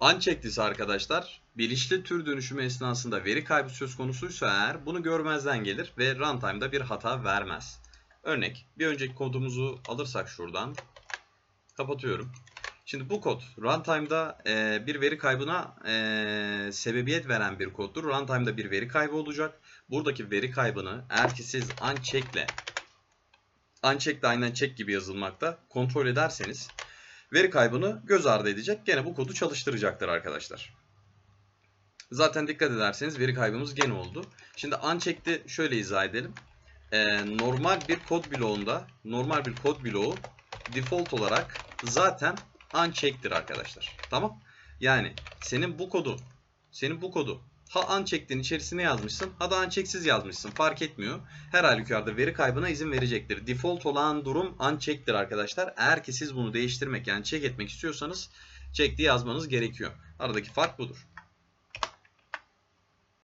Unchecklist arkadaşlar bilinçli tür dönüşümü esnasında veri kaybı söz konusuysa eğer bunu görmezden gelir ve runtime'da bir hata vermez. Örnek bir önceki kodumuzu alırsak şuradan kapatıyorum. Şimdi bu kod runtime'da e, bir veri kaybına e, sebebiyet veren bir koddur. Runtime'da bir veri kaybı olacak. Buradaki veri kaybını eğer ki siz uncheck'le uncheck de aynen check gibi yazılmakta kontrol ederseniz veri kaybını göz ardı edecek. Gene bu kodu çalıştıracaktır arkadaşlar. Zaten dikkat ederseniz veri kaybımız gene oldu. Şimdi uncheck'ti şöyle izah edelim. Ee, normal bir kod bloğunda normal bir kod bloğu default olarak zaten uncheck'tir arkadaşlar. Tamam? Yani senin bu kodu senin bu kodu ha unchecked'in içerisine yazmışsın ha da unchecksiz yazmışsın. Fark etmiyor. Her halükarda veri kaybına izin verecektir. Default olan durum unchecked'tir arkadaşlar. Eğer ki siz bunu değiştirmek yani check etmek istiyorsanız check diye yazmanız gerekiyor. Aradaki fark budur.